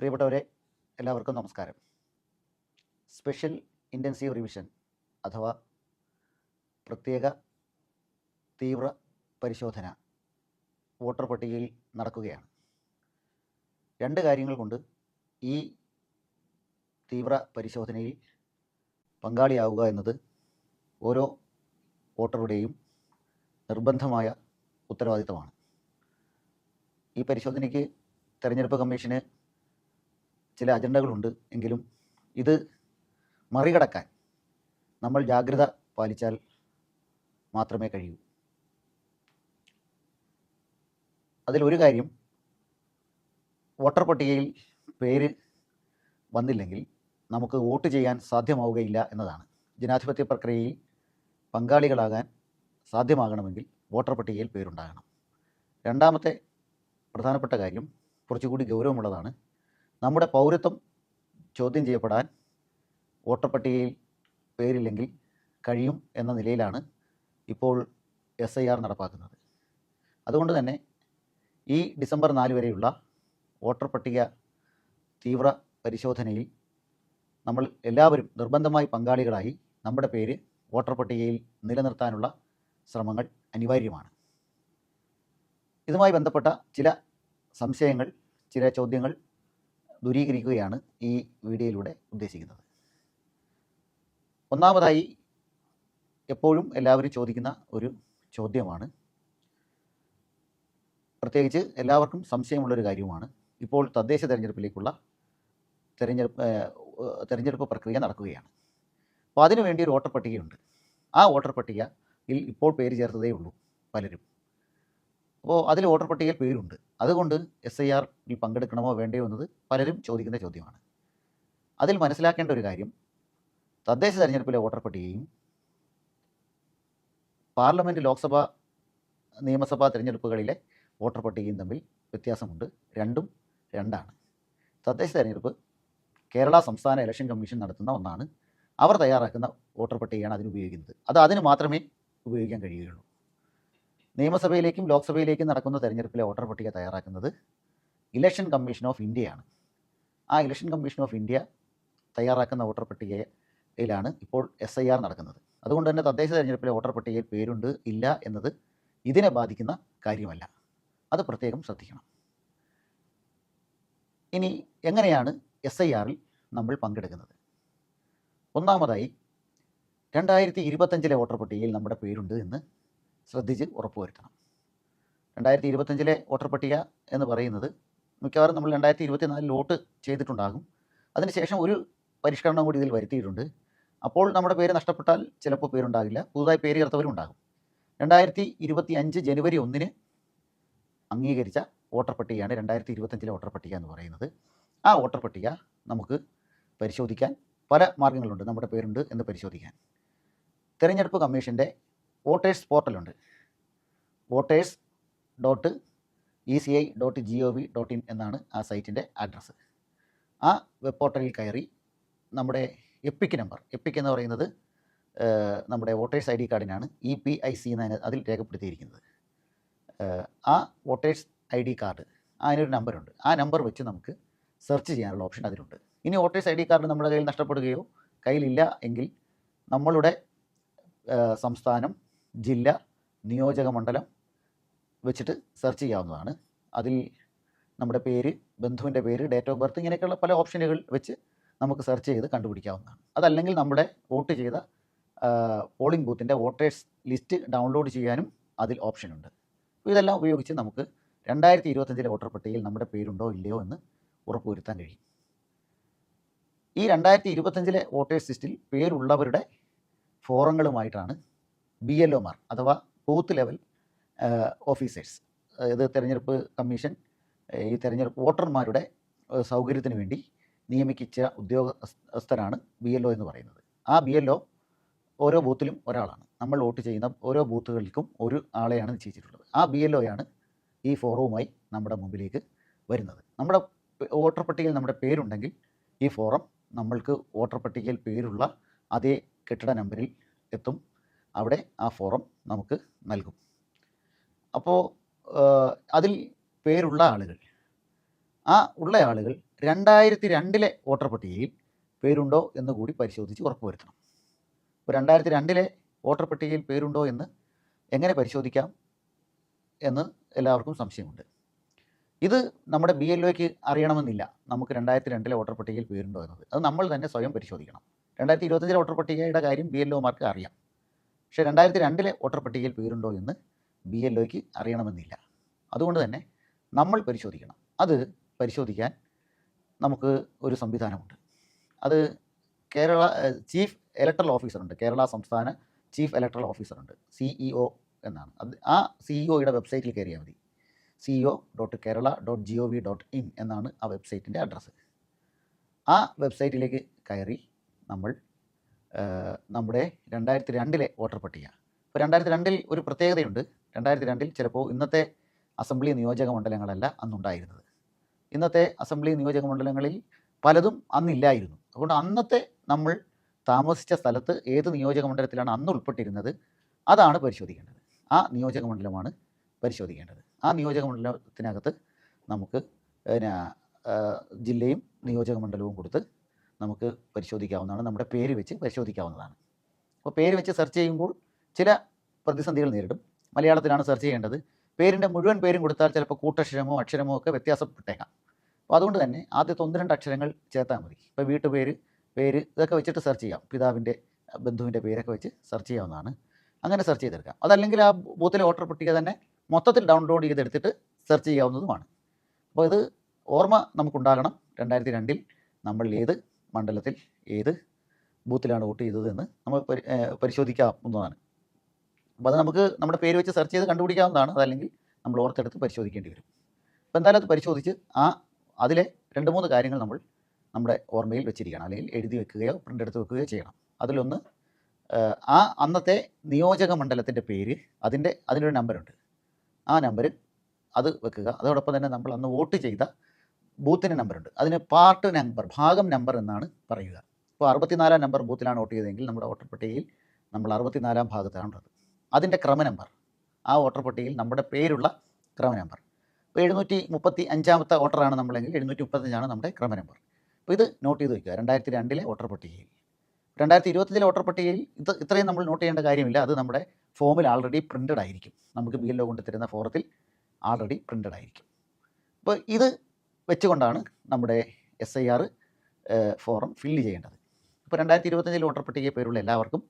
പ്രിയപ്പെട്ടവരെ എല്ലാവർക്കും നമസ്കാരം. സ്പെഷ്യൽ ഇന്റൻസീവ് റിവിഷൻ അഥവാ പ്രത്യേക തീവ്ര പരിശോധന വോട്ടർ പട്ടികയിൽ നടക്കുകയാണ്. രണ്ട് കാര്യങ്ങൾ കൊണ്ട് ഈ തീവ്ര പരിശോധനയിൽ പങ്കാളിയാവുക എന്നത് ഓരോ വോട്ടറുടെയും നിർബന്ധമായ ഉത്തരവാദിത്തമാണ്. ഈ പരിശോധനയ്ക്ക് തെരഞ്ഞെടുപ്പ് കമ്മീഷന് ചില അജണ്ടകളുണ്ട് എങ്കിലും ഇത് മറികടക്കാൻ നമ്മൾ ജാഗ്രത പാലിച്ചാൽ മാത്രമേ കഴിയൂ. അതിലൊരു കാര്യം വോട്ടർ പട്ടികയിൽ പേര് വന്നില്ലെങ്കിൽ നമുക്ക് വോട്ട് ചെയ്യാൻ സാധ്യമാവുകയില്ല എന്നതാണ്. ജനാധിപത്യ പ്രക്രിയയിൽ പങ്കാളികളാകാൻ സാധ്യമാകണമെങ്കിൽ വോട്ടർ പട്ടികയിൽ പേരുണ്ടാകണം. രണ്ടാമത്തെ പ്രധാനപ്പെട്ട കാര്യം കുറച്ചുകൂടി ഗൗരവമുള്ളതാണ് നമ്മുടെ പൗരത്വം ചോദ്യം ചെയ്യപ്പെടാൻ വോട്ടർ പട്ടികയിൽ പേരില്ലെങ്കിൽ കഴിയും എന്ന നിലയിലാണ് ഇപ്പോൾ എസ് ഐ ആർ നടപ്പാക്കുന്നത്. അതുകൊണ്ട് തന്നെ ഈ ഡിസംബർ നാല് വരെയുള്ള വോട്ടർ പട്ടിക തീവ്ര പരിശോധനയിൽ നമ്മൾ എല്ലാവരും നിർബന്ധമായി പങ്കാളികളായി നമ്മുടെ പേര് വോട്ടർ പട്ടികയിൽ നിലനിർത്താനുള്ള ശ്രമങ്ങൾ അനിവാര്യമാണ്. ഇതുമായി ബന്ധപ്പെട്ട ചില സംശയങ്ങൾ ചില ചോദ്യങ്ങൾ ദൂരീകരിക്കുകയാണ് ഈ വീഡിയോയിലൂടെ ഉദ്ദേശിക്കുന്നത്. ഒന്നാമതായി എപ്പോഴും എല്ലാവരും ചോദിക്കുന്ന ഒരു ചോദ്യമാണ്. പ്രത്യേകിച്ച് എല്ലാവർക്കും സംശയമുള്ളൊരു കാര്യവുമാണ്. ഇപ്പോൾ തദ്ദേശ തിരഞ്ഞെടുപ്പിലേക്കുള്ള തിരഞ്ഞെടുപ്പ് തിരഞ്ഞെടുപ്പ് പ്രക്രിയ നടക്കുകയാണ്. അപ്പോൾ അതിനുവേണ്ടി ഒരു വോട്ടർ പട്ടികയുണ്ട്. ആ വോട്ടർ പട്ടികയിൽ ഇപ്പോൾ പേര് ചേർത്തതേ ഉള്ളൂ പലരും. അപ്പോൾ അതിൽ വോട്ടർ പട്ടികയിൽ പേരുണ്ട്. അതുകൊണ്ട് എസ് ഐ ആറിൽ പങ്കെടുക്കണമോ വേണ്ടയോ എന്നത് പലരും ചോദിക്കുന്ന ചോദ്യമാണ്. അതിൽ മനസ്സിലാക്കേണ്ട ഒരു കാര്യം തദ്ദേശ തെരഞ്ഞെടുപ്പിലെ വോട്ടർ പട്ടികയും പാർലമെന്റ് ലോക്സഭ നിയമസഭാ തിരഞ്ഞെടുപ്പുകളിലെ വോട്ടർ പട്ടികയും തമ്മിൽ വ്യത്യാസമുണ്ട്. രണ്ടും രണ്ടാണ്. തദ്ദേശ തെരഞ്ഞെടുപ്പ് കേരള സംസ്ഥാന ഇലക്ഷൻ കമ്മീഷൻ നടത്തുന്ന ഒന്നാണ്. അവർ തയ്യാറാക്കുന്ന വോട്ടർ പട്ടികയാണ് അതിന് ഉപയോഗിക്കുന്നത്. അത് അതിന് മാത്രമേ ഉപയോഗിക്കാൻ കഴിയുകയുള്ളൂ. നിയമസഭയിലേക്കും ലോക്സഭയിലേക്കും നടക്കുന്ന തെരഞ്ഞെടുപ്പിലെ വോട്ടർ പട്ടിക തയ്യാറാക്കുന്നത് ഇലക്ഷൻ കമ്മീഷൻ ഓഫ് ഇന്ത്യയാണ്. ആ ഇലക്ഷൻ കമ്മീഷൻ ഓഫ് ഇന്ത്യ തയ്യാറാക്കുന്ന വോട്ടർ പട്ടികയിലാണ് ഇപ്പോൾ എസ് ഐ ആർ നടക്കുന്നത്. അതുകൊണ്ട് തന്നെ തദ്ദേശ തെരഞ്ഞെടുപ്പിലെ വോട്ടർ പട്ടികയിൽ പേരുണ്ട് ഇല്ല എന്നത് ഇതിനെ ബാധിക്കുന്ന കാര്യമല്ല. അത് പ്രത്യേകം ശ്രദ്ധിക്കണം. ഇനി എങ്ങനെയാണ് എസ് ഐ ആറിൽ നമ്മൾ പങ്കെടുക്കുന്നത്? ഒന്നാമതായി രണ്ടായിരത്തി ഇരുപത്തഞ്ചിലെ വോട്ടർ പട്ടികയിൽ നമ്മുടെ പേരുണ്ട് എന്ന് ശ്രദ്ധിച്ച് ഉറപ്പുവരുത്തണം. രണ്ടായിരത്തി ഇരുപത്തഞ്ചിലെ വോട്ടർ പട്ടിക എന്ന് പറയുന്നത് മിക്കവാറും നമ്മൾ രണ്ടായിരത്തി ഇരുപത്തിനാലിൽ വോട്ട് ചെയ്തിട്ടുണ്ടാകും. അതിനുശേഷം ഒരു പരിഷ്കരണം കൂടി ഇതിൽ വരുത്തിയിട്ടുണ്ട്. അപ്പോൾ നമ്മുടെ പേര് നഷ്ടപ്പെട്ടാൽ ചിലപ്പോൾ പേരുണ്ടാകില്ല. പുതുതായി പേര് ചേർത്തവരും ഉണ്ടാകും. രണ്ടായിരത്തി ഇരുപത്തി അഞ്ച് ജനുവരി ഒന്നിന് അംഗീകരിച്ച വോട്ടർ പട്ടികയാണ് രണ്ടായിരത്തി ഇരുപത്തഞ്ചിലെ വോട്ടർ പട്ടിക എന്ന് പറയുന്നത്. ആ വോട്ടർ പട്ടിക നമുക്ക് പരിശോധിക്കാൻ പല മാർഗങ്ങളുണ്ട്. നമ്മുടെ പേരുണ്ട് എന്ന് പരിശോധിക്കാൻ. തിരഞ്ഞെടുപ്പ് കമ്മീഷന്റെ voters പോർട്ടലുണ്ട്. Voters dot E C I dot G O V dot in എന്നാണ് ആ സൈറ്റിന്റെ അഡ്രസ്സ്. ആ വെബ് പോർട്ടലിൽ കയറി നമ്മുടെ എപ്പിക് നമ്പർ എപ്പിക് എന്ന് പറയുന്നത് നമ്മുടെ വോട്ടേഴ്സ് ഐ ഡി കാർഡിനാണ് ഇ പി ഐ സി എന്നാണ് അതിൽ രേഖപ്പെടുത്തിയിരിക്കുന്നത്. ആ വോട്ടേഴ്സ് ഐ ഡി കാർഡ് അതിനൊരു നമ്പറുണ്ട്. ആ നമ്പർ വെച്ച് നമുക്ക് സെർച്ച് ചെയ്യാനുള്ള ഓപ്ഷൻ അതിലുണ്ട്. ഇനി വോട്ടേഴ്സ് ഐ ഡി കാർഡ് നമ്മുടെ കയ്യിൽ നഷ്ടപ്പെടുകയോ കയ്യിലില്ല എങ്കിൽ നമ്മളുടെ സംസ്ഥാനം ജില്ല നിയോജക മണ്ഡലം വെച്ചിട്ട് സെർച്ച് ചെയ്യാവുന്നതാണ്. അതിൽ നമ്മുടെ പേര് ബന്ധുവിന്റെ പേര് ഡേറ്റ് ഓഫ് ബർത്ത് ഇങ്ങനെയൊക്കെയുള്ള പല ഓപ്ഷനുകൾ വെച്ച് നമുക്ക് സെർച്ച് ചെയ്ത് കണ്ടുപിടിക്കാവുന്നതാണ്. അതല്ലെങ്കിൽ നമ്മുടെ വോട്ട് ചെയ്ത പോളിംഗ് ബൂത്തിന്റെ വോട്ടേഴ്സ് ലിസ്റ്റ് ഡൗൺലോഡ് ചെയ്യാനും അതിൽ ഓപ്ഷനുണ്ട് അപ്പോൾ ഇതെല്ലാം ഉപയോഗിച്ച് നമുക്ക് രണ്ടായിരത്തി ഇരുപത്തഞ്ചിലെ വോട്ടർ പട്ടികയിൽ നമ്മുടെ പേരുണ്ടോ ഇല്ലയോ എന്ന് ഉറപ്പുവരുത്താൻ കഴിയും. ഈ രണ്ടായിരത്തി ഇരുപത്തഞ്ചിലെ വോട്ടേഴ്സ് ലിസ്റ്റിൽ പേരുള്ളവരുടെ ഫോറങ്ങളുമായിട്ടാണ് ബി എൽ ഒമാർ അഥവാ ബൂത്ത് ലെവൽ ഓഫീസേഴ്സ് ഇത് തെരഞ്ഞെടുപ്പ് കമ്മീഷൻ ഈ തെരഞ്ഞെടുപ്പ് വോട്ടർമാരുടെ സൗകര്യത്തിന് വേണ്ടി നിയമിക്കിച്ച ഉദ്യോഗസ്ഥരാണ് ബി എൽ ഒ എന്ന് പറയുന്നത്. ആ ബി എൽ ഒ ഓരോ ബൂത്തിലും ഒരാളാണ്. നമ്മൾ വോട്ട് ചെയ്യുന്ന ഓരോ ബൂത്തുകൾക്കും ഒരു ആളെയാണ് നിശ്ചയിച്ചിട്ടുള്ളത്. ആ ബി എൽ ഒയാണ് ഈ ഫോറവുമായി നമ്മുടെ മുമ്പിലേക്ക് വരുന്നത്. നമ്മുടെ വോട്ടർ പട്ടികയിൽ നമ്മുടെ പേരുണ്ടെങ്കിൽ ഈ ഫോറം നമ്മൾക്ക് വോട്ടർ പട്ടികയിൽ പേരുള്ള അതേ കെട്ടിട നമ്പറിൽ എത്തും. അവിടെ ആ ഫോറം നമുക്ക് നൽകും. അപ്പോൾ അതിൽ പേരുള്ള ആളുകൾ. ആ ഉള്ള ആളുകൾ രണ്ടായിരത്തി രണ്ടിലെ വോട്ടർ പട്ടികയിൽ പേരുണ്ടോ എന്ന് കൂടി പരിശോധിച്ച് ഉറപ്പുവരുത്തണം. ഇപ്പോൾ രണ്ടായിരത്തി രണ്ടിലെ വോട്ടർ പട്ടികയിൽ പേരുണ്ടോ എന്ന് എങ്ങനെ പരിശോധിക്കാം എന്ന് എല്ലാവർക്കും സംശയമുണ്ട്. ഇത് നമ്മുടെ ബി എൽ ഒക്ക് അറിയണമെന്നില്ല. നമുക്ക് രണ്ടായിരത്തി രണ്ടിലെ വോട്ടർ പട്ടികയിൽ പേരുണ്ടോ എന്നത്. അത് നമ്മൾ തന്നെ സ്വയം പരിശോധിക്കണം. രണ്ടായിരത്തി ഇരുപത്തഞ്ചിലെ വോട്ടർ പട്ടികയുടെ കാര്യം ബി എൽ ഒമാർക്ക് അറിയാം. പക്ഷേ രണ്ടായിരത്തി രണ്ടിലെ വോട്ടർ പട്ടികയിൽ പേരുണ്ടോ എന്ന് ബി എൽ ഒക്ക് അറിയണമെന്നില്ല. അതുകൊണ്ട് തന്നെ നമ്മൾ പരിശോധിക്കണം. അത് പരിശോധിക്കാൻ നമുക്ക് ഒരു സംവിധാനമുണ്ട്. അത് കേരള ചീഫ് ഇലക്ട്രൽ ഓഫീസറുണ്ട്. കേരള സംസ്ഥാന ചീഫ് ഇലക്ട്രൽ ഓഫീസറുണ്ട്. സിഇഒ എന്നാണ്. അത് ആ സിഇഒയുടെ വെബ്സൈറ്റിൽ കയറിയാൽ മതി. CEO dot Kerala dot G O V dot in എന്നാണ് ആ വെബ്സൈറ്റിന്റെ അഡ്രസ്സ്. ആ വെബ്സൈറ്റിലേക്ക് കയറി നമ്മൾ നമ്മുടെ രണ്ടായിരത്തി രണ്ടിലെ വോട്ടർ പട്ടിക. ഇപ്പോൾ രണ്ടായിരത്തി രണ്ടിൽ ഒരു പ്രത്യേകതയുണ്ട്. രണ്ടായിരത്തി രണ്ടിൽ ചിലപ്പോൾ ഇന്നത്തെ അസംബ്ലി നിയോജക മണ്ഡലങ്ങളല്ല അന്നുണ്ടായിരുന്നത്. ഇന്നത്തെ അസംബ്ലി നിയോജക മണ്ഡലങ്ങളിൽ പലതും അന്നില്ലായിരുന്നു. അതുകൊണ്ട് അന്നത്തെ നമ്മൾ താമസിച്ച സ്ഥലത്ത് ഏത് നിയോജക മണ്ഡലത്തിലാണ് അന്ന് ഉൾപ്പെട്ടിരുന്നത് അതാണ് പരിശോധിക്കേണ്ടത്. ആ നിയോജക മണ്ഡലമാണ് പരിശോധിക്കേണ്ടത്. ആ നിയോജക മണ്ഡലത്തിനകത്ത് നമുക്ക് പിന്നെ ജില്ലയും നിയോജക മണ്ഡലവും കൊടുത്ത് നമുക്ക് പരിശോധിക്കാവുന്നതാണ്. നമ്മുടെ പേര് വെച്ച് പരിശോധിക്കാവുന്നതാണ്. അപ്പോൾ പേര് വെച്ച് സെർച്ച് ചെയ്യുമ്പോൾ ചില പ്രതിസന്ധികൾ നേരിടും. മലയാളത്തിലാണ് സെർച്ച് ചെയ്യേണ്ടത്. പേരിന്റെ മുഴുവൻ പേരും കൊടുത്താൽ ചിലപ്പോൾ കൂട്ടക്ഷരമോ അക്ഷരമോ ഒക്കെ വ്യത്യാസപ്പെട്ടേക്കാം. അപ്പോൾ അതുകൊണ്ട് തന്നെ ആദ്യത്തെ ഒന്ന് രണ്ട് അക്ഷരങ്ങൾ ചേർത്താൽ മതി. ഇപ്പോൾ വീട്ടുപേര് പേര് ഇതൊക്കെ വെച്ചിട്ട് സെർച്ച് ചെയ്യാം. പിതാവിന്റെ ബന്ധുവിന്റെ പേരൊക്കെ വെച്ച് സെർച്ച് ചെയ്യാവുന്നതാണ്. അങ്ങനെ സെർച്ച് ചെയ്തെടുക്കാം. അതല്ലെങ്കിൽ ആ ബൂത്തിലെ വോട്ടർ പട്ടിക തന്നെ മൊത്തത്തിൽ ഡൗൺലോഡ് ചെയ്തെടുത്തിട്ട് സെർച്ച് ചെയ്യാവുന്നതുമാണ്. അപ്പോൾ ഇത് ഓർമ്മ നമുക്കുണ്ടാകണം. രണ്ടായിരത്തി രണ്ടിൽ നമ്മൾ ഏത് മണ്ഡലത്തിൽ ഏത് ബൂത്തിലാണ് വോട്ട് ചെയ്തത് എന്ന് നമ്മൾ പരി ഏഹ് പരിശോധിക്കാവുന്നതാണ് അപ്പോൾ അത് നമുക്ക് നമ്മുടെ പേര് വെച്ച് സെർച്ച് ചെയ്ത് കണ്ടുപിടിക്കാവുന്നതാണ്. അതല്ലെങ്കിൽ നമ്മൾ ഓർത്തെടുത്ത് പരിശോധിക്കേണ്ടി വരും. അപ്പോൾ എന്തായാലും അത് പരിശോധിച്ച് ആ അതിലെ രണ്ട് മൂന്ന് കാര്യങ്ങൾ നമ്മൾ നമ്മുടെ ഓർമ്മയിൽ വെച്ചിരിക്കണം. അല്ലെങ്കിൽ എഴുതി വെക്കുകയോ പ്രിന്റ് എടുത്ത് വെക്കുകയോ ചെയ്യണം. അതിലൊന്ന് ആ അന്നത്തെ നിയോജക മണ്ഡലത്തിന്റെ പേര് അതിന്റെ അതിനൊരു നമ്പറുണ്ട് ആ നമ്പർ അത് വെക്കുക. അതോടൊപ്പം തന്നെ നമ്മൾ അന്ന് വോട്ട് ചെയ്ത ബൂത്തിന് നമ്പറുണ്ട് അതിന് പാർട്ട് നമ്പർ ഭാഗം നമ്പർ എന്നാണ് പറയുക. ഇപ്പോൾ അറുപത്തിനാലാം നമ്പർ ബൂത്തിലാണ് വോട്ട് ചെയ്തതെങ്കിൽ നമ്മുടെ വോട്ടർ പട്ടികയിൽ നമ്മൾ അറുപത്തിനാലാം ഭാഗത്താണുള്ളത് അതിന്റെ ക്രമ നമ്പർ ആ വോട്ടർ പട്ടികയിൽ നമ്മുടെ പേരുള്ള ക്രമ നമ്പർ ഇപ്പോൾ എഴുന്നൂറ്റി മുപ്പത്തി അഞ്ചാമത്തെ വോട്ടറാണ് നമ്മളെങ്കിൽ എഴുന്നൂറ്റി മുപ്പത്തഞ്ചാണ് നമ്മുടെ ക്രമ നമ്പർ അപ്പോൾ ഇത് നോട്ട് ചെയ്ത് വയ്ക്കുക രണ്ടായിരത്തി രണ്ടിലെ വോട്ടർ പട്ടികയിൽ. രണ്ടായിരത്തി ഇരുപത്തഞ്ചിലെ വോട്ടർ പട്ടികയിൽ ഇത് ഇത്രയും നമ്മൾ നോട്ട് ചെയ്യേണ്ട കാര്യമില്ല. അത് നമ്മുടെ ഫോമിൽ ആൾറെഡി പ്രിന്റഡ് ആയിരിക്കും. നമുക്ക് ബി എൽ ഒ കൊണ്ട് തരുന്ന ഫോറത്തിൽ ആൾറെഡി പ്രിന്റഡ് ആയിരിക്കും. അപ്പോൾ ഇത് വെച്ചുകൊണ്ടാണ് നമ്മുടെ S I R form fill ചെയ്യേണ്ടത്. ഇപ്പോൾ രണ്ടായിരത്തി ഇരുപത്തഞ്ചിൽ വോട്ടർ പട്ടികയിൽ പേരുള്ള എല്ലാവർക്കും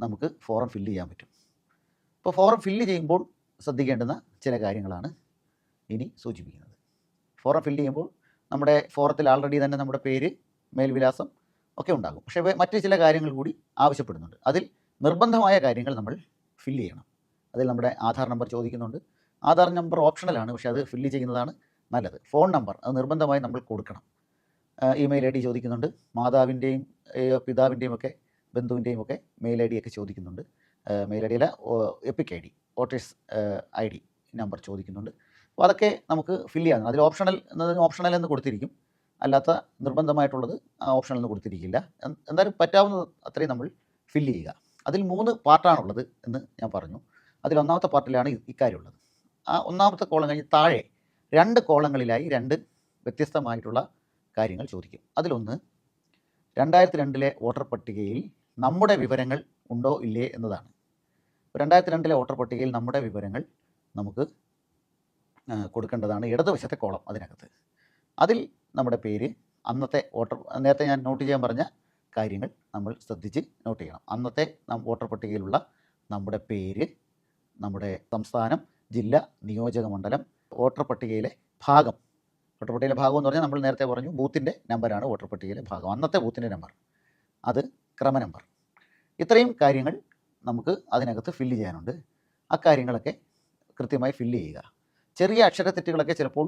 നമുക്ക് ഫോറം ഫില്ല് ചെയ്യാൻ പറ്റും. ഇപ്പോൾ ഫോറം ഫില്ല് ചെയ്യുമ്പോൾ ശ്രദ്ധിക്കേണ്ടുന്ന ചില കാര്യങ്ങളാണ് ഇനി സൂചിപ്പിക്കുന്നത്. ഫോറം ഫില്ല് ചെയ്യുമ്പോൾ നമ്മുടെ ഫോറത്തിൽ ആൾറെഡി തന്നെ നമ്മുടെ പേര് മേൽവിലാസം ഒക്കെ ഉണ്ടാകും. പക്ഷേ മറ്റ് ചില കാര്യങ്ങൾ കൂടി ആവശ്യപ്പെടുന്നുണ്ട്. അതിൽ നിർബന്ധമായ കാര്യങ്ങൾ നമ്മൾ ഫില്ല് ചെയ്യണം. അതിൽ നമ്മുടെ ആധാർ നമ്പർ ചോദിക്കുന്നുണ്ട്. ആധാർ നമ്പർ ഓപ്ഷണലാണ് പക്ഷേ അത് ഫില്ല് ചെയ്യുന്നതാണ് നല്ലത്. ഫോൺ നമ്പർ അത് നിർബന്ധമായി നമ്മൾ കൊടുക്കണം. ഇമെയിൽ ഐ ഡി ചോദിക്കുന്നുണ്ട്. മാതാവിന്റെയും പിതാവിന്റെയും ഒക്കെ ബന്ധുവിന്റെയും ഒക്കെ മെയിൽ ഐ ഡി ഒക്കെ ചോദിക്കുന്നുണ്ട്. Mail I ഡിയിലെ EPIC I D voters I D number ചോദിക്കുന്നുണ്ട്. അപ്പോൾ അതൊക്കെ നമുക്ക് ഫില്ല് ചെയ്യാം. അതിൽ ഓപ്ഷണൽ എന്നതിന് ഓപ്ഷണൽ എന്ന് കൊടുത്തിരിക്കും. അല്ലാത്ത നിർബന്ധമായിട്ടുള്ളത് ഓപ്ഷണൽ എന്ന് കൊടുത്തിരിക്കില്ല. എന്തായാലും പറ്റാവുന്നത് അത്രയും നമ്മൾ ഫില്ല് ചെയ്യുക. അതിൽ മൂന്ന് പാർട്ടാണുള്ളത് എന്ന് ഞാൻ പറഞ്ഞു. അതിൽ ഒന്നാമത്തെ പാർട്ടിലാണ് ഇക്കാര്യമുള്ളത്. ആ ഒന്നാമത്തെ കോളം കഴിഞ്ഞ് താഴെ രണ്ട് കോളങ്ങളിലായി രണ്ട് വ്യത്യസ്തമായിട്ടുള്ള കാര്യങ്ങൾ ചോദിക്കും. അതിലൊന്ന് രണ്ടായിരത്തി രണ്ടിലെ വോട്ടർ പട്ടികയിൽ നമ്മുടെ വിവരങ്ങൾ ഉണ്ടോ ഇല്ലേ എന്നതാണ്. രണ്ടായിരത്തി രണ്ടിലെ വോട്ടർ പട്ടികയിൽ നമ്മുടെ വിവരങ്ങൾ നമുക്ക് കൊടുക്കേണ്ടതാണ് ഇടതുവശത്തെ കോളം അതിനകത്ത്. അതിൽ നമ്മുടെ പേര് അന്നത്തെ വോട്ടർ നേരത്തെ ഞാൻ നോട്ട് ചെയ്യാൻ പറഞ്ഞ കാര്യങ്ങൾ നമ്മൾ ശ്രദ്ധിച്ച് നോട്ട് ചെയ്യണം. അന്നത്തെ വോട്ടർ പട്ടികയിലുള്ള നമ്മുടെ പേര് നമ്മുടെ സംസ്ഥാനം ജില്ല നിയോജക മണ്ഡലം വോട്ടർ പട്ടികയിലെ ഭാഗം. വോട്ടർ പട്ടികയിലെ ഭാഗം എന്ന് പറഞ്ഞാൽ നമ്മൾ നേരത്തെ പറഞ്ഞു ബൂത്തിന്റെ നമ്പറാണ് വോട്ടർ പട്ടികയിലെ ഭാഗം. അന്നത്തെ ബൂത്തിന്റെ നമ്പർ. അത് ക്രമ നമ്പർ. ഇത്രയും കാര്യങ്ങൾ നമുക്ക് അതിനകത്ത് ഫില്ല് ചെയ്യാനുണ്ട്. ആ കാര്യങ്ങളൊക്കെ കൃത്യമായി ഫില്ല് ചെയ്യുക. ചെറിയ അക്ഷരത്തെറ്റുകളൊക്കെ ചിലപ്പോൾ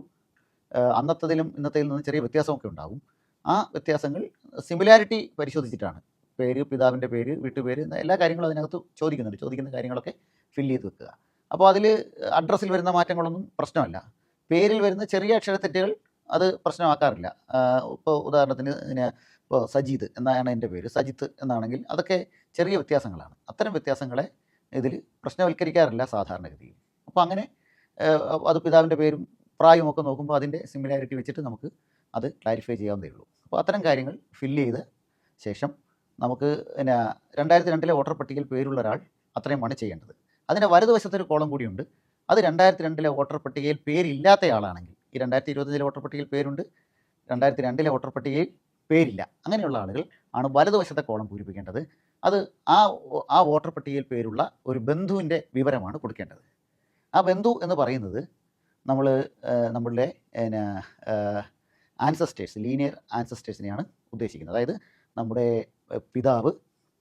അന്നത്തതിലും ഇന്നത്തേതിൽ നിന്ന് ചെറിയ വ്യത്യാസമൊക്കെ ഉണ്ടാകും ആ വ്യത്യാസങ്ങൾ സിമിലാരിറ്റി പരിശോധിച്ചിട്ടാണ്. പേര് പിതാവിന്റെ പേര് വീട്ടുപേര് എല്ലാ കാര്യങ്ങളും അതിനകത്ത് ചോദിക്കുന്നുണ്ട്. ചോദിക്കുന്ന കാര്യങ്ങളൊക്കെ ഫില്ല് ചെയ്ത് വെക്കുക. അപ്പോൾ അതിൽ അഡ്രസ്സിൽ വരുന്ന മാറ്റങ്ങളൊന്നും പ്രശ്നമല്ല. പേരിൽ വരുന്ന ചെറിയ അക്ഷരത്തെറ്റുകൾ അത് പ്രശ്നമാക്കാറില്ല. ഇപ്പോൾ ഉദാഹരണത്തിന് ഇപ്പോൾ സജീദ് എന്നാണ് എന്റെ പേര്. സജിത്ത് എന്നാണെങ്കിൽ അതൊക്കെ ചെറിയ വ്യത്യാസങ്ങളാണ്. അത്തരം വ്യത്യാസങ്ങളെ ഇതിൽ പ്രശ്നവൽക്കരിക്കാറില്ല സാധാരണഗതിയിൽ. അപ്പോൾ അങ്ങനെ അത് പിതാവിന്റെ പേരും പ്രായമൊക്കെ നോക്കുമ്പോൾ അതിന്റെ സിമിലാരിറ്റി വെച്ചിട്ട് നമുക്ക് അത് ക്ലാരിഫൈ ചെയ്യാവുന്നതേ ഉള്ളൂ. അപ്പോൾ അത്തരം കാര്യങ്ങൾ ഫില്ല് ചെയ്ത് ശേഷം നമുക്ക് പിന്നെ രണ്ടായിരത്തി രണ്ടിലെ വോട്ടർ പട്ടികയിൽ പേരുള്ള ഒരാൾ അത്രയുമാണ് ചെയ്യേണ്ടത്. അതിന്റെ വലതുവശത്തൊരു കോളം കൂടിയുണ്ട്. അത് രണ്ടായിരത്തി രണ്ടിലെ വോട്ടർ പട്ടികയിൽ പേരില്ലാത്തയാളാണെങ്കിൽ ഈ രണ്ടായിരത്തി ഇരുപത്തഞ്ചിലെ വോട്ടർ പട്ടികയിൽ പേരുണ്ട് രണ്ടായിരത്തി രണ്ടിലെ വോട്ടർ പട്ടികയിൽ പേരില്ല. അങ്ങനെയുള്ള ആളുകൾ ആണ് വലതുവശത്തെ കോളം പൂരിപ്പിക്കേണ്ടത്. അത് ആ ആ വോട്ടർ പട്ടികയിൽ പേരുള്ള ഒരു ബന്ധുവിന്റെ വിവരമാണ് കൊടുക്കേണ്ടത്. ആ ബന്ധു എന്ന് പറയുന്നത് നമ്മൾ നമ്മളുടെ പിന്നെ ആൻസസ്റ്റേഴ്സ് ലീനിയർ ആൻസസ്റ്റേഴ്സിനെയാണ് ഉദ്ദേശിക്കുന്നത്. അതായത് നമ്മുടെ പിതാവ്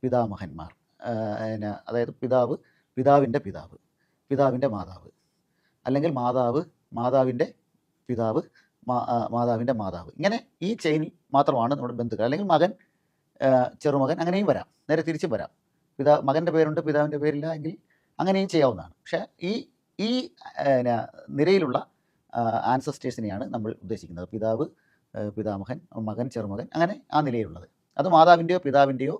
പിതാമഹന്മാർ അതായത് പിതാവ് പിതാവിന്റെ പിതാവ് പിതാവിന്റെ മാതാവ്. അല്ലെങ്കിൽ മാതാവ് മാതാവിന്റെ പിതാവ് മാതാവിന്റെ മാതാവ്. ഇങ്ങനെ ഈ ചെയിൻ മാത്രമാണ് നമ്മുടെ ബന്ധുക്കൾ. അല്ലെങ്കിൽ മകൻ ചെറുമകൻ അങ്ങനെയും വരാം. നേരെ തിരിച്ചും വരാം. പിതാ മകന്റെ പേരുണ്ട് പിതാവിന്റെ പേരില്ല എങ്കിൽ അങ്ങനെയും ചെയ്യാവുന്നതാണ്. പക്ഷേ ഈ ഈ നിരയിലുള്ള ആൻസസ്റ്റേഴ്സിനെയാണ് നമ്മൾ ഉദ്ദേശിക്കുന്നത്. പിതാവ് പിതാമഹൻ മകൻ ചെറുമകൻ അങ്ങനെ ആ നിലയിലുള്ളത്. അത് മാതാവിന്റെയോ പിതാവിന്റെയോ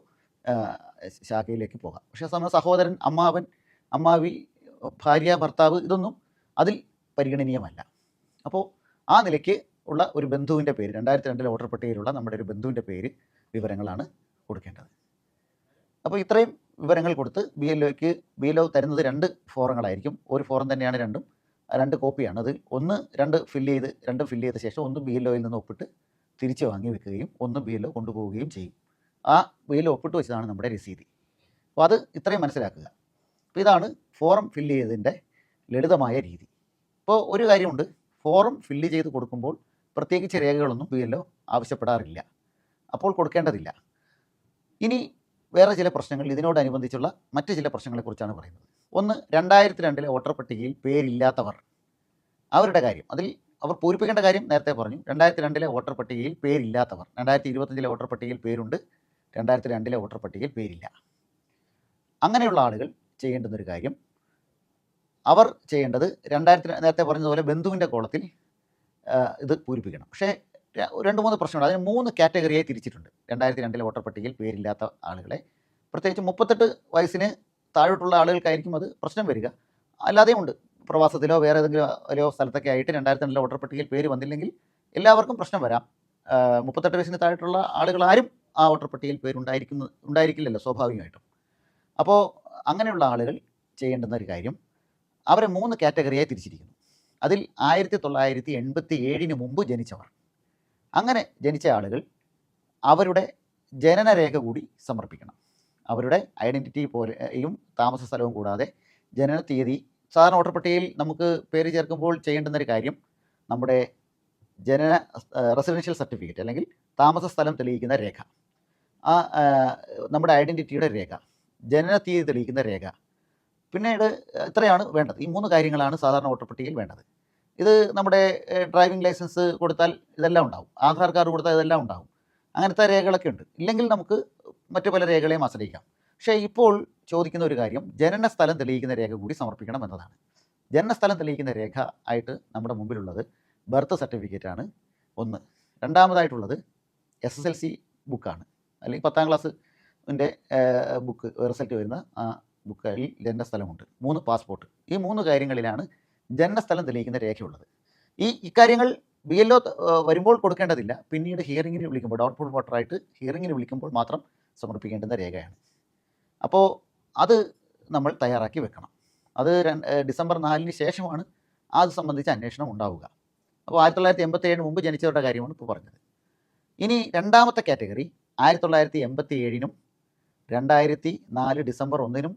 ശാഖയിലേക്ക് പോകാം. പക്ഷേ നമ്മുടെ സഹോദരൻ അമ്മാവൻ അമ്മാവി ഭാര്യ ഭർത്താവ് ഇതൊന്നും അതിൽ പരിഗണനീയമല്ല. അപ്പോൾ ആ നിലയ്ക്ക് ഉള്ള ഒരു ബന്ധുവിന്റെ പേര് രണ്ടായിരത്തി രണ്ടിലെ വോട്ടർ പട്ടികയിലുള്ള നമ്മുടെ ഒരു ബന്ധുവിന്റെ പേര് വിവരങ്ങളാണ് കൊടുക്കേണ്ടത്. അപ്പോൾ ഇത്രയും വിവരങ്ങൾ കൊടുത്ത് ബി എൽ ഒക്ക് ബി എൽ ഒ തരുന്നത് രണ്ട് ഫോറങ്ങളായിരിക്കും. ഒരു ഫോറം തന്നെയാണ് രണ്ടും. രണ്ട് കോപ്പിയാണ്. അത് ഒന്ന് രണ്ട് ഫില്ല് ചെയ്ത് രണ്ടും ഫില്ല് ചെയ്ത ശേഷം ഒന്ന് ബി എൽ ഒയിൽ നിന്ന് ഒപ്പിട്ട് തിരിച്ച് വാങ്ങി വെക്കുകയും ഒന്ന് ബി എൽ ഒ കൊണ്ടുപോവുകയും ചെയ്യും. ആ ബി എൽ ഒ ഒപ്പിട്ട് വെച്ചതാണ് നമ്മുടെ രസീതി. അപ്പോൾ അത് ഇത്രയും മനസ്സിലാക്കുക. അപ്പോൾ ഇതാണ് ഫോറം ഫില്ല് ചെയ്തതിന്റെ ലളിതമായ രീതി. ഇപ്പോൾ ഒരു കാര്യമുണ്ട്. ഫോറം ഫില്ല് ചെയ്ത് കൊടുക്കുമ്പോൾ പ്രത്യേകിച്ച് രേഖകളൊന്നും പി എല്ലോ ആവശ്യപ്പെടാറില്ല. അപ്പോൾ കൊടുക്കേണ്ടതില്ല. ഇനി വേറെ ചില പ്രശ്നങ്ങൾ ഇതിനോടനുബന്ധിച്ചുള്ള മറ്റ് ചില പ്രശ്നങ്ങളെക്കുറിച്ചാണ് പറയുന്നത്. ഒന്ന് രണ്ടായിരത്തി രണ്ടിലെ വോട്ടർ പട്ടികയിൽ പേരില്ലാത്തവർ. അവരുടെ കാര്യം. അതിൽ അവർ പൂരിപ്പിക്കേണ്ട കാര്യം നേരത്തെ പറഞ്ഞു. രണ്ടായിരത്തി രണ്ടിലെ വോട്ടർ പട്ടികയിൽ പേരില്ലാത്തവർ. രണ്ടായിരത്തി ഇരുപത്തഞ്ചിലെ വോട്ടർ പട്ടികയിൽ പേരുണ്ട്. രണ്ടായിരത്തി രണ്ടിലെ വോട്ടർ പട്ടികയിൽ പേരില്ല. അങ്ങനെയുള്ള ആളുകൾ ചെയ്യേണ്ടുന്നൊരു കാര്യം. അവർ ചെയ്യേണ്ടത് രണ്ടായിരത്തി നേരത്തെ പറഞ്ഞതുപോലെ ബന്ധുവിന്റെ കോളത്തിൽ ഇത് പൂരിപ്പിക്കണം. പക്ഷേ രണ്ട് മൂന്ന് പ്രശ്നമുണ്ട്. അതിന് മൂന്ന് കാറ്റഗറിയായി തിരിച്ചിട്ടുണ്ട്. രണ്ടായിരത്തി രണ്ടിലെ വോട്ടർ പട്ടികയിൽ പേരില്ലാത്ത ആളുകളെ. പ്രത്യേകിച്ച് മുപ്പത്തെട്ട് വയസ്സിന് താഴോട്ടുള്ള ആളുകൾക്കായിരിക്കും അത് പ്രശ്നം വരിക. അല്ലാതെയും ഉണ്ട്. പ്രവാസത്തിലോ വേറെ ഏതെങ്കിലും സ്ഥലത്തൊക്കെ ആയിട്ട് രണ്ടായിരത്തി രണ്ടിലെ വോട്ടർ പട്ടികയിൽ പേര് വന്നില്ലെങ്കിൽ എല്ലാവർക്കും പ്രശ്നം വരാം. മുപ്പത്തെട്ട് വയസ്സിന് താഴോട്ടുള്ള ആളുകൾ ആരും ആ വോട്ടർ പട്ടികയിൽ പേരുണ്ടായിരിക്കുന്ന ഉണ്ടായിരിക്കില്ലല്ലോ സ്വാഭാവികമായിട്ടും. അപ്പോൾ അങ്ങനെയുള്ള ആളുകൾ ചെയ്യേണ്ടുന്ന ഒരു കാര്യം അവരെ മൂന്ന് കാറ്റഗറിയായി തിരിച്ചിരിക്കുന്നു. അതിൽ ആയിരത്തി തൊള്ളായിരത്തി എൺപത്തി ഏഴിന് മുമ്പ് ജനിച്ചവർ. അങ്ങനെ ജനിച്ച ആളുകൾ അവരുടെ ജനനരേഖ കൂടി സമർപ്പിക്കണം. അവരുടെ ഐഡന്റിറ്റി പോലെയും താമസ സ്ഥലവും കൂടാതെ ജനന തീയതി സാധാരണ വോട്ടർ പട്ടികയിൽ നമുക്ക് പേര് ചേർക്കുമ്പോൾ ചെയ്യേണ്ടുന്ന ഒരു കാര്യം നമ്മുടെ ജനന റെസിഡൻഷ്യൽ സർട്ടിഫിക്കറ്റ് അല്ലെങ്കിൽ താമസ സ്ഥലം തെളിയിക്കുന്ന രേഖ. ആ നമ്മുടെ ഐഡന്റിറ്റിയുടെ രേഖ. ജനന തീയതി തെളിയിക്കുന്ന രേഖ. പിന്നീട് ഇത്രയാണ് വേണ്ടത്? ഈ മൂന്ന് കാര്യങ്ങളാണ് സാധാരണ വോട്ടർ പട്ടികയിൽ വേണ്ടത്. ഇത് നമ്മുടെ ഡ്രൈവിംഗ് ലൈസൻസ് കൊടുത്താൽ ഇതെല്ലാം ഉണ്ടാവും. ആധാർ കാർഡ് കൊടുത്താൽ ഇതെല്ലാം ഉണ്ടാവും. അങ്ങനത്തെ രേഖകളൊക്കെ ഉണ്ട്. ഇല്ലെങ്കിൽ നമുക്ക് മറ്റു പല രേഖകളെയും ആശ്രയിക്കാം. പക്ഷേ ഇപ്പോൾ ചോദിക്കുന്ന ഒരു കാര്യം ജനന സ്ഥലം തെളിയിക്കുന്ന രേഖ കൂടി സമർപ്പിക്കണം എന്നതാണ്. ജനന സ്ഥലം തെളിയിക്കുന്ന രേഖ ആയിട്ട് നമ്മുടെ മുമ്പിലുള്ളത് ബർത്ത് സർട്ടിഫിക്കറ്റ് ആണ് ഒന്ന്. രണ്ടാമതായിട്ടുള്ളത് എസ് എസ് എൽ സി ബുക്കാണ് അല്ലെങ്കിൽ പത്താം ക്ലാസ്സിന്റെ ബുക്ക് റിസൾട്ട് വരുന്ന ആ ബുക്കിൽ ജന്മസ്ഥലമുണ്ട് മൂന്ന് പാസ്പോർട്ട്. ഈ മൂന്ന് കാര്യങ്ങളിലാണ് ജന്മസ്ഥലം തെളിയിക്കുന്ന രേഖയുള്ളത്. ഈ ഇക്കാര്യങ്ങൾ ബി എൽ ഒ വരുമ്പോൾ കൊടുക്കേണ്ടതില്ല. പിന്നീട് ഹിയറിങ്ങിന് വിളിക്കുമ്പോൾ ഡൗട്ട്ഫുൾ വോട്ടറായിട്ട് ഹിയറിങ്ങിന് വിളിക്കുമ്പോൾ മാത്രം സമർപ്പിക്കേണ്ടുന്ന രേഖയാണ്. അപ്പോൾ അത് നമ്മൾ തയ്യാറാക്കി വെക്കണം. അത് ഡിസംബർ നാലിന് ശേഷമാണ് അത് സംബന്ധിച്ച് അന്വേഷണം ഉണ്ടാവുക. അപ്പോൾ ആയിരത്തി തൊള്ളായിരത്തി എൺപത്തി ഏഴിന് മുമ്പ് ജനിച്ചവരുടെ കാര്യമാണ് ഇപ്പോൾ പറഞ്ഞത്. ഇനി രണ്ടാമത്തെ കാറ്റഗറി ആയിരത്തി തൊള്ളായിരത്തി എൺപത്തി ഏഴിനും രണ്ടായിരത്തി നാല് ഡിസംബർ ഒന്നിനും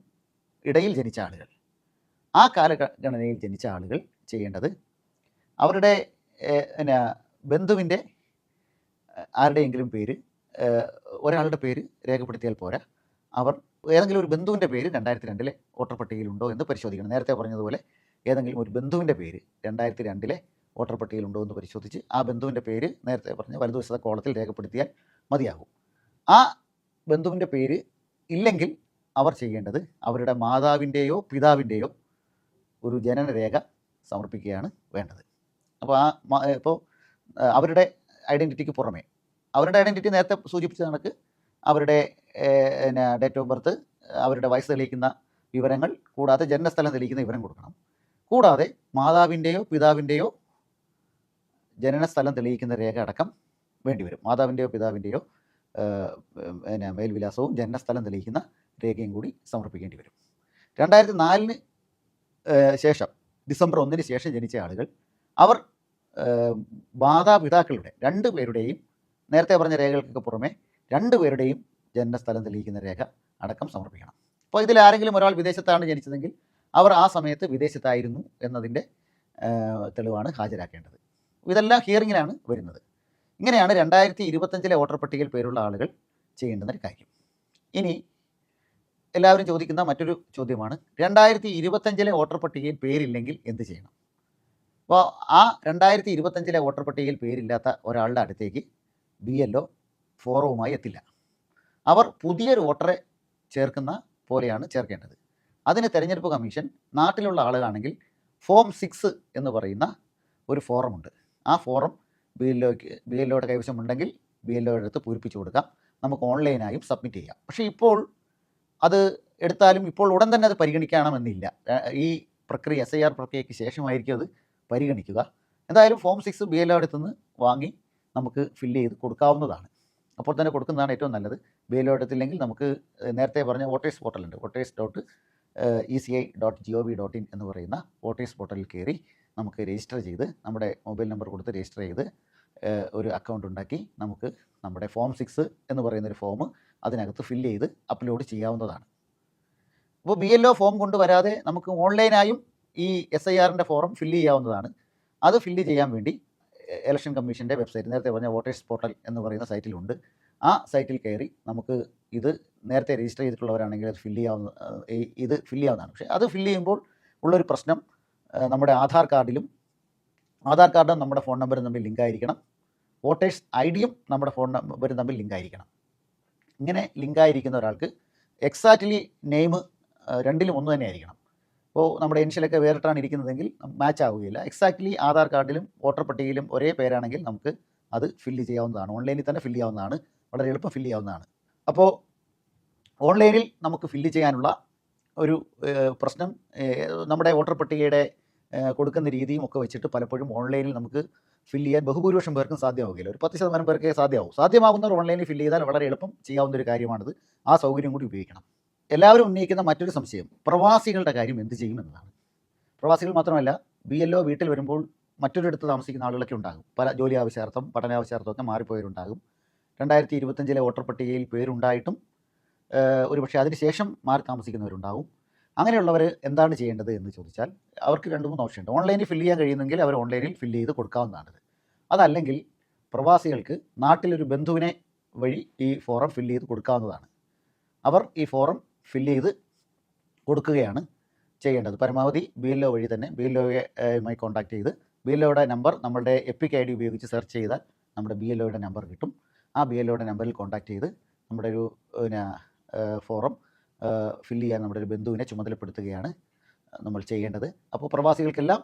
ഇടയിൽ ജനിച്ച ആളുകൾ. ആ കാലഗണനയിൽ ജനിച്ച ആളുകൾ ചെയ്യേണ്ടത് അവരുടെ പിന്നെ ബന്ധുവിന്റെ ആരുടെയെങ്കിലും പേര് ഒരാളുടെ പേര് രേഖപ്പെടുത്തിയാൽ പോരാ. അവർ ഏതെങ്കിലും ഒരു ബന്ധുവിന്റെ പേര് രണ്ടായിരത്തി രണ്ടിലെ വോട്ടർ പട്ടികയിലുണ്ടോ എന്ന് പരിശോധിക്കണം. നേരത്തെ പറഞ്ഞതുപോലെ ഏതെങ്കിലും ഒരു ബന്ധുവിന്റെ പേര് രണ്ടായിരത്തി രണ്ടിലെ വോട്ടർ പട്ടികയിലുണ്ടോ എന്ന് പരിശോധിച്ച് ആ ബന്ധുവിന്റെ പേര് നേരത്തെ പറഞ്ഞ വലതുവശത്തെ കോളത്തിൽ രേഖപ്പെടുത്തിയാൽ മതിയാകും. ആ ബന്ധുവിന്റെ പേര് ഇല്ലെങ്കിൽ അവർ ചെയ്യേണ്ടത് അവരുടെ മാതാവിന്റെയോ പിതാവിന്റെയോ ഒരു ജനനരേഖ സമർപ്പിക്കുകയാണ് വേണ്ടത്. അപ്പോൾ ആ ഇപ്പോൾ അവരുടെ ഐഡന്റിറ്റിക്ക് പുറമേ അവരുടെ ഐഡന്റിറ്റി നേരത്തെ സൂചിപ്പിച്ച കണക്ക് അവരുടെ പിന്നെ ഡേറ്റ് ഓഫ് ബർത്ത് അവരുടെ വയസ്സ് തെളിയിക്കുന്ന വിവരങ്ങൾ കൂടാതെ ജനനസ്ഥലം തെളിയിക്കുന്ന വിവരം കൊടുക്കണം. കൂടാതെ മാതാവിന്റെയോ പിതാവിന്റെയോ ജനനസ്ഥലം തെളിയിക്കുന്ന രേഖ അടക്കം വേണ്ടിവരും. മാതാവിന്റെയോ പിതാവിന്റെയോ പിന്നെ മേൽവിലാസവും ജനനസ്ഥലം തെളിയിക്കുന്ന രേഖയും കൂടി സമർപ്പിക്കേണ്ടി വരും. രണ്ടായിരത്തി നാലിന് ശേഷം ഡിസംബർ ഒന്നിന് ശേഷം ജനിച്ച ആളുകൾ അവർ മാതാപിതാക്കളുടെ രണ്ട് പേരുടെയും നേരത്തെ പറഞ്ഞ രേഖകൾക്ക് പുറമെ രണ്ട് പേരുടെയും ജനനസ്ഥലം തെളിയിക്കുന്ന രേഖ അടക്കം സമർപ്പിക്കണം. അപ്പോൾ ഇതിൽ ആരെങ്കിലും ഒരാൾ വിദേശത്താണ് ജനിച്ചതെങ്കിൽ അവർ ആ സമയത്ത് വിദേശത്തായിരുന്നു എന്നതിന്റെ തെളിവാണ് ഹാജരാക്കേണ്ടത്. ഇതെല്ലാം ഹിയറിങ്ങിലാണ് വരുന്നത്. ഇങ്ങനെയാണ് രണ്ടായിരത്തി ഇരുപത്തഞ്ചിലെ വോട്ടർ പട്ടികയിൽ പേരുള്ള ആളുകൾ ചെയ്യേണ്ടുന്ന ഒരു കാര്യം. ഇനി എല്ലാവരും ചോദിക്കുന്ന മറ്റൊരു ചോദ്യമാണ് രണ്ടായിരത്തി ഇരുപത്തഞ്ചിലെ വോട്ടർ പട്ടികയിൽ പേരില്ലെങ്കിൽ എന്ത് ചെയ്യണം? അപ്പോൾ ആ രണ്ടായിരത്തി ഇരുപത്തഞ്ചിലെ വോട്ടർ പട്ടികയിൽ പേരില്ലാത്ത ഒരാളുടെ അടുത്തേക്ക് ബി എൽ ഒ ഫോറവുമായി എത്തില്ല. അവർ പുതിയൊരു വോട്ടറെ ചേർക്കുന്ന പോലെയാണ് ചേർക്കേണ്ടത്. അതിന് തെരഞ്ഞെടുപ്പ് കമ്മീഷൻ നാട്ടിലുള്ള ആളുകളാണെങ്കിൽ ഫോം സിക്സ് എന്ന് പറയുന്ന ഒരു ഫോറമുണ്ട്. ആ ഫോറം ബി എൽ ഒക്ക് ബി എൽ ഒയുടെ കൈവശമുണ്ടെങ്കിൽ ബി എൽ ഒയുടെ അടുത്ത് പൂരിപ്പിച്ചു കൊടുക്കാം. നമുക്ക് ഓൺലൈനായും സബ്മിറ്റ് ചെയ്യാം. പക്ഷേ ഇപ്പോൾ അത് എടുത്താലും ഇപ്പോൾ ഉടൻ തന്നെ അത് പരിഗണിക്കണമെന്നില്ല. ഈ പ്രക്രിയ എസ് ഐ ആർ പ്രക്രിയയ്ക്ക് ശേഷമായിരിക്കും അത് പരിഗണിക്കുക. എന്തായാലും form six B L O അടുത്തുനിന്ന് വാങ്ങി നമുക്ക് ഫില്ല് ചെയ്ത് കൊടുക്കാവുന്നതാണ്. അപ്പോൾ തന്നെ കൊടുക്കുന്നതാണ് ഏറ്റവും നല്ലത്. ബി എൽ ഒ എടുത്തില്ലെങ്കിൽ നമുക്ക് നേരത്തെ പറഞ്ഞ voters പോർട്ടലുണ്ട് voters dot E C I dot G O V dot in എന്ന് പറയുന്ന വോട്ടേഴ്സ് പോർട്ടലിൽ കയറി നമുക്ക് രജിസ്റ്റർ ചെയ്ത് നമ്മുടെ മൊബൈൽ നമ്പർ കൊടുത്ത് രജിസ്റ്റർ ചെയ്ത് ഒരു അക്കൗണ്ട് ഉണ്ടാക്കി നമുക്ക് നമ്മുടെ ഫോം സിക്സ് എന്ന് പറയുന്നൊരു ഫോം അതിനകത്ത് ഫില്ല് ചെയ്ത് അപ്ലോഡ് ചെയ്യാവുന്നതാണ്. അപ്പോൾ ബി എൽ ഒ ഫോം കൊണ്ടുവരാതെ നമുക്ക് ഓൺലൈനായും ഈ എസ് ഐ ആറിന്റെ ഫോറം ഫില്ല് ചെയ്യാവുന്നതാണ്. അത് ഫില്ല് ചെയ്യാൻ വേണ്ടി ഇലക്ഷൻ കമ്മീഷന്റെ വെബ്സൈറ്റ് നേരത്തെ പറഞ്ഞ വോട്ടേഴ്സ് പോർട്ടൽ എന്ന് പറയുന്ന സൈറ്റിലുണ്ട് ആ സൈറ്റിൽ കയറി നമുക്ക് ഇത് നേരത്തെ രജിസ്റ്റർ ചെയ്തിട്ടുള്ളവരാണെങ്കിൽ അത് ഫില്ല് ചെയ്യാവുന്ന ഇത് ഫില്ല് ചെയ്യാവുന്നതാണ്. പക്ഷേ അത് ഫില്ല് ചെയ്യുമ്പോൾ ഉള്ളൊരു പ്രശ്നം നമ്മുടെ ആധാർ കാർഡിലും ആധാർ കാർഡും നമ്മുടെ ഫോൺ നമ്പറും തമ്മിൽ ലിങ്ക് ആയിരിക്കണം. വോട്ടേഴ്സ് ഐ ഡിയും നമ്മുടെ ഫോൺ നമ്പറും തമ്മിൽ ലിങ്ക് ആയിരിക്കണം. ഇങ്ങനെ ലിങ്ക് ആയിരിക്കുന്ന ഒരാൾക്ക് എക്സാക്ട്ലി നെയിം രണ്ടിലും ഒന്ന് തന്നെ ആയിരിക്കണം. ഇപ്പോൾ നമ്മുടെ എൻഷിലൊക്കെ വേറിട്ടാണ് ഇരിക്കുന്നതെങ്കിൽ മാച്ച് ആവുകയില്ല. എക്സാക്ട്ലി ആധാർ കാർഡിലും വോട്ടർ പട്ടികയിലും ഒരേ പേരാണെങ്കിൽ നമുക്ക് അത് ഫില്ല് ചെയ്യാവുന്നതാണ്. ഓൺലൈനിൽ തന്നെ ഫില്ല് ചെയ്യാവുന്നതാണ്. വളരെ എളുപ്പം ഫില്ല് ചെയ്യാവുന്നതാണ്. അപ്പോൾ ഓൺലൈനിൽ നമുക്ക് ഫില്ല് ചെയ്യാനുള്ള ഒരു പ്രശ്നം നമ്മുടെ വോട്ടർ പട്ടികയുടെ കൊടുക്കുന്ന രീതിയും ഒക്കെ വെച്ചിട്ട് പലപ്പോഴും ഓൺലൈനിൽ നമുക്ക് ഫില്ല് ചെയ്യാൻ ബഹുഭൂരിപക്ഷം പേർക്കും സാധ്യമാവുകയില്ല. ഒരു പത്ത് ശതമാനം പേർക്കേ സാധ്യമാവും. സാധ്യമാകുന്നവർ ഓൺലൈനിൽ ഫില്ല് ചെയ്താൽ വളരെ എളുപ്പം ചെയ്യാവുന്ന ഒരു കാര്യമാണിത്. ആ സൗകര്യം കൂടി ഉപയോഗിക്കണം. എല്ലാവരും ഉന്നയിക്കുന്ന മറ്റൊരു സംശയം പ്രവാസികളുടെ കാര്യം എന്ത് ചെയ്യും എന്നതാണ്. പ്രവാസികൾ മാത്രമല്ല ബി എൽ വീട്ടിൽ വരുമ്പോൾ മറ്റൊരിടത്ത് താമസിക്കുന്ന ആളുകളൊക്കെ ഉണ്ടാകും. പല ജോലി ആവശ്യാർത്ഥം പഠനാവശ്യാർത്ഥം ഒക്കെ മാറിപ്പോയവരുണ്ടാകും. രണ്ടായിരത്തി ഇരുപത്തഞ്ചിലെ വോട്ടർ പട്ടികയിൽ പേരുണ്ടായിട്ടും ഒരുപക്ഷെ അതിനുശേഷം മാറി താമസിക്കുന്നവരുണ്ടാവും. അങ്ങനെയുള്ളവർ എന്താണ് ചെയ്യേണ്ടത് എന്ന് ചോദിച്ചാൽ അവർക്ക് രണ്ട് മൂന്ന് ഓപ്ഷൻ ഉണ്ട് ഓൺലൈനിൽ ഫില്ല് ചെയ്യാൻ കഴിയുന്നെങ്കിൽ അവർ ഓൺലൈനിൽ ഫില്ല് ചെയ്ത് കൊടുക്കാവുന്നതാണ്. അതല്ലെങ്കിൽ പ്രവാസികൾക്ക് നാട്ടിലൊരു ബന്ധുവിനെ വഴി ഈ ഫോറം ഫില്ല് ചെയ്ത് കൊടുക്കാവുന്നതാണ്. അവർ ഈ ഫോറം ഫില്ല് ചെയ്ത് കൊടുക്കുകയാണ് ചെയ്യേണ്ടത്. പരമാവധി ബി എൽ ഒ വഴി തന്നെ ബി എൽ ഒയുമായി കോൺടാക്ട് ചെയ്ത് ബി എൽ ഒയുടെ നമ്പർ നമ്മളുടെ എപ്പിക് ഐ ഡി ഉപയോഗിച്ച് സെർച്ച് ചെയ്താൽ നമ്മുടെ ബി എൽ ഒയുടെ നമ്പർ കിട്ടും. ആ ബി എൽ ഒയുടെ നമ്പറിൽ കോൺടാക്ട് ചെയ്ത് നമ്മുടെ ഒരു പിന്നെ ഫോറം ഫില്ല് ചെയ്യാൻ നമ്മുടെ ഒരു ബന്ധുവിനെ ചുമതലപ്പെടുത്തുകയാണ് നമ്മൾ ചെയ്യേണ്ടത്. അപ്പോൾ പ്രവാസികൾക്കെല്ലാം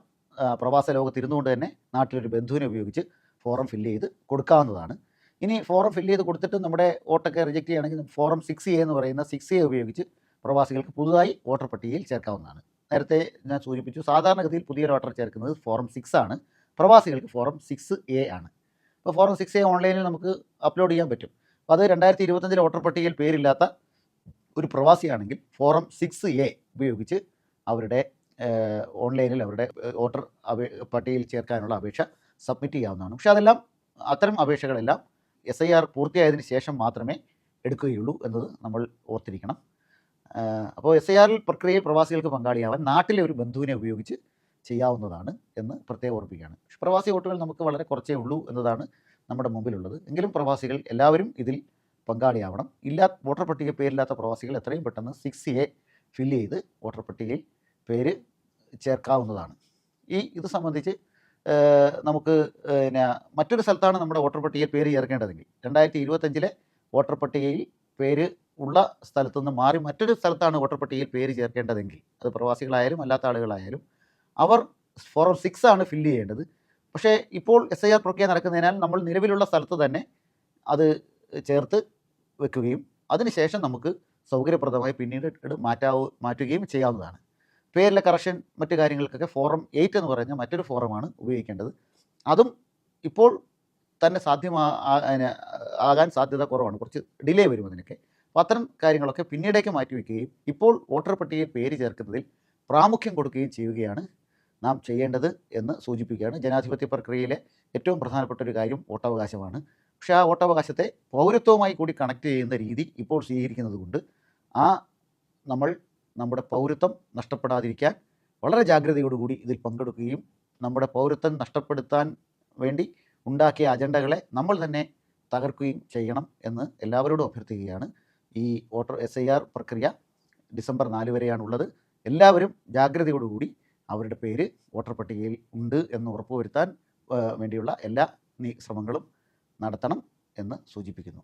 പ്രവാസ ലോകത്ത് ഇരുന്നുകൊണ്ട് തന്നെ നാട്ടിലൊരു ബന്ധുവിനെ ഉപയോഗിച്ച് ഫോറം ഫില്ല് ചെയ്ത് കൊടുക്കാവുന്നതാണ്. ഇനി ഫോറം ഫില്ല് ചെയ്ത് കൊടുത്തിട്ട് നമ്മുടെ വോട്ടൊക്കെ റിജക്റ്റ് ചെയ്യുകയാണെങ്കിൽ ഫോറം സിക്സ് എ എന്ന് പറയുന്ന സിക്സ് എ ഉപയോഗിച്ച് പ്രവാസികൾക്ക് പുതുതായി വോട്ടർ പട്ടികയിൽ ചേർക്കാവുന്നതാണ്. നേരത്തെ ഞാൻ സൂചിപ്പിച്ചു സാധാരണഗതിയിൽ പുതിയൊരു വോട്ടർ ചേർക്കുന്നത് ഫോറം സിക്സ് ആണ്. പ്രവാസികൾക്ക് ഫോറം സിക്സ് എ ആണ്. അപ്പോൾ ഫോറം സിക്സ് എ ഓൺലൈനിൽ നമുക്ക് അപ്ലോഡ് ചെയ്യാൻ പറ്റും. അപ്പോൾ അത് രണ്ടായിരത്തി ഇരുപത്തഞ്ചിലെ വോട്ടർ പട്ടികയിൽ പേരില്ലാത്ത ഒരു പ്രവാസിയാണെങ്കിൽ ഫോറം സിക്സ് എ ഉപയോഗിച്ച് അവരുടെ ഓൺലൈനിൽ അവരുടെ ഓർഡർ പട്ടികയിൽ ചേർക്കാനുള്ള അപേക്ഷ സബ്മിറ്റ് ചെയ്യാവുന്നതാണ്. പക്ഷേ അതെല്ലാം അത്തരം അപേക്ഷകളെല്ലാം എസ് ഐ ആർ പൂർത്തിയായതിനു ശേഷം മാത്രമേ എടുക്കുകയുള്ളൂ എന്നത് നമ്മൾ ഓർത്തിരിക്കണം. അപ്പോൾ എസ് ഐ ആറിൽ പ്രക്രിയയിൽ പ്രവാസികൾക്ക് പങ്കാളിയാവാൻ നാട്ടിലെ ഒരു ബന്ധുവിനെ ഉപയോഗിച്ച് ചെയ്യാവുന്നതാണ് എന്ന് പ്രത്യേകം ഓർപ്പിക്കുകയാണ്. പ്രവാസി വോട്ടുകൾ നമുക്ക് വളരെ കുറച്ചേ ഉള്ളൂ എന്നതാണ് നമ്മുടെ മുമ്പിലുള്ളത്. എങ്കിലും പ്രവാസികൾ എല്ലാവരും ഇതിൽ പങ്കാളിയാവണം. ഇല്ലാ വോട്ടർ പട്ടിക പേരില്ലാത്ത പ്രവാസികൾ എത്രയും പെട്ടെന്ന് സിക്സ് എ ഫില്ല് ചെയ്ത് വോട്ടർ പട്ടികയിൽ പേര് ചേർക്കാവുന്നതാണ്. ഈ ഇത് സംബന്ധിച്ച് നമുക്ക് പിന്നെ മറ്റൊരു സ്ഥലത്താണ് നമ്മുടെ വോട്ടർ പട്ടികയിൽ പേര് ചേർക്കേണ്ടതെങ്കിൽ. രണ്ടായിരത്തി ഇരുപത്തഞ്ചിലെ വോട്ടർ പട്ടികയിൽ പേര് ഉള്ള സ്ഥലത്തു നിന്ന് മാറി മറ്റൊരു സ്ഥലത്താണ് വോട്ടർ പട്ടികയിൽ പേര് ചേർക്കേണ്ടതെങ്കിൽ. അത് പ്രവാസികളായാലും അല്ലാത്ത ആളുകളായാലും അവർ ഫോറം സിക്സ് ആണ് ഫില്ല് ചെയ്യേണ്ടത്. പക്ഷേ ഇപ്പോൾ എസ് ഐ ആർ പ്രക്രിയ നടക്കുന്നതിനാൽ നമ്മൾ നിലവിലുള്ള സ്ഥലത്ത് തന്നെ അത് ചേർത്ത് വെക്കുകയും അതിനുശേഷം നമുക്ക് സൗകര്യപ്രദമായി പിന്നീട് മാറ്റാവു മാറ്റുകയും ചെയ്യാവുന്നതാണ്. പേരിലെ കറക്ഷൻ മറ്റു കാര്യങ്ങൾക്കൊക്കെ ഫോറം എയ്റ്റ് എന്ന് പറയുന്ന മറ്റൊരു ഫോറമാണ് ഉപയോഗിക്കേണ്ടത്. അതും ഇപ്പോൾ തന്നെ സാധ്യമാ ആകാൻ സാധ്യത കുറവാണ്. കുറച്ച് ഡിലേ വരും അതിനൊക്കെ. അപ്പോൾ അത്തരം കാര്യങ്ങളൊക്കെ പിന്നീടേക്ക് മാറ്റിവെക്കുകയും ഇപ്പോൾ വോട്ടർ പട്ടികയിൽ പേര് ചേർക്കുന്നതിൽ പ്രാമുഖ്യം കൊടുക്കുകയും ചെയ്യുകയാണ് നാം ചെയ്യേണ്ടത് എന്ന് സൂചിപ്പിക്കുകയാണ്. ജനാധിപത്യ പ്രക്രിയയിലെ ഏറ്റവും പ്രധാനപ്പെട്ട ഒരു കാര്യം വോട്ടവകാശമാണ്. പക്ഷേ ആ വോട്ടവകാശത്തെ പൗരത്വവുമായി കൂടി കണക്ട് ചെയ്യുന്ന രീതി ഇപ്പോൾ സ്വീകരിക്കുന്നത് കൊണ്ട് ആ നമ്മൾ നമ്മുടെ പൗരത്വം നഷ്ടപ്പെടാതിരിക്കാൻ വളരെ ജാഗ്രതയോടുകൂടി ഇതിൽ പങ്കെടുക്കുകയും നമ്മുടെ പൗരത്വം നഷ്ടപ്പെടുത്താൻ വേണ്ടി ഉണ്ടാക്കിയ അജണ്ടകളെ നമ്മൾ തന്നെ തകർക്കുകയും ചെയ്യണം എന്ന് എല്ലാവരോടും അഭ്യർത്ഥിക്കുകയാണ്. ഈ വോട്ടർ എസ് ഐ ആർ പ്രക്രിയ ഡിസംബർ നാല് വരെയാണുള്ളത്. എല്ലാവരും ജാഗ്രതയോടുകൂടി അവരുടെ പേര് വോട്ടർ പട്ടികയിൽ ഉണ്ട് എന്ന് ഉറപ്പുവരുത്താൻ വേണ്ടിയുള്ള എല്ലാ ശ്രമങ്ങളും നടത്തണം എന്ന് സൂചിപ്പിക്കുന്നു.